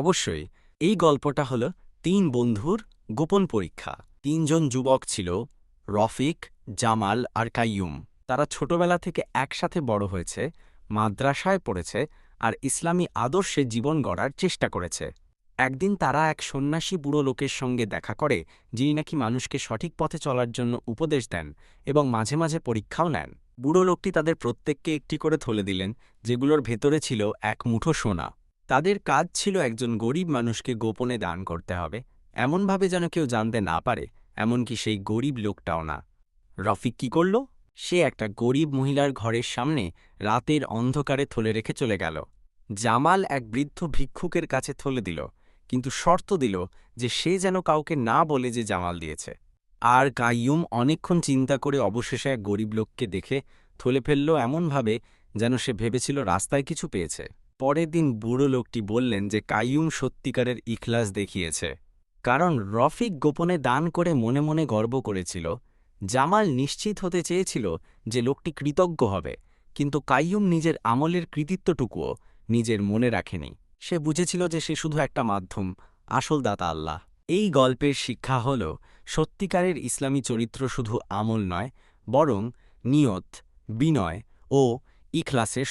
অবশ্যই, এই গল্পটা হলো তিন বন্ধুর গোপন পরীক্ষা। তিনজন যুবক ছিল, রফিক, জামাল আর কাইয়ুম। তারা ছোটবেলা থেকে একসাথে বড় হয়েছে, মাদ্রাসায় পড়েছে আর ইসলামী আদর্শে জীবন গড়ার চেষ্টা করেছে। একদিন তারা এক সন্ন্যাসী বুড়ো লোকের সঙ্গে দেখা করে, যিনি নাকি মানুষকে সঠিক পথে চলার জন্য উপদেশ দেন এবং মাঝে মাঝে পরীক্ষাও নেন। বুড়ো লোকটি তাদের প্রত্যেককে একটি করে থলে দিলেন, যেগুলোর ভেতরে ছিল এক মুঠো সোনা। তাদের কাজ ছিল একজন গরিব মানুষকে গোপনে দান করতে হবে। এমনভাবে যেন কেউ জানতে না পারে, এমনকি সেই গরিব লোকটাও না। রফিক কি করল? সে একটা গরিব মহিলার ঘরের সামনে রাতের অন্ধকারে থলে রেখে চলে গেল। জামাল এক বৃদ্ধ ভিক্ষুকের কাছে থলে দিল, কিন্তু শর্ত দিল যে সে যেন কাউকে না বলে যে জামাল দিয়েছে। আর কাইয়ুম অনেকক্ষণ চিন্তা করে অবশেষে এক গরিব লোককে দেখে থলে ফেলল এমনভাবে যেন সে ভেবেছিল রাস্তায় কিছু পেয়েছে। পরের দিন বুড়ো লোকটি বললেন যে কাইয়ুম সত্যিকারের ইখলাস দেখিয়েছে। কারণ রফিক গোপনে দান করে মনে মনে গর্ব করেছিল। জামাল নিশ্চিত হতে চেয়েছিল যে লোকটি কৃতজ্ঞ হবে। কিন্তু কাইয়ুম নিজের আমলের কৃতিত্বটুকুও নিজের মনে রাখেনি। সে বুঝেছিল যে সে শুধু একটা মাধ্যম, আসল দাতা আল্লাহ। এই গল্পের শিক্ষা হল, সত্যিকারের ইসলামী চরিত্র শুধু আমল নয়, বরং নিয়ত, বিনয় ও ইখলাসের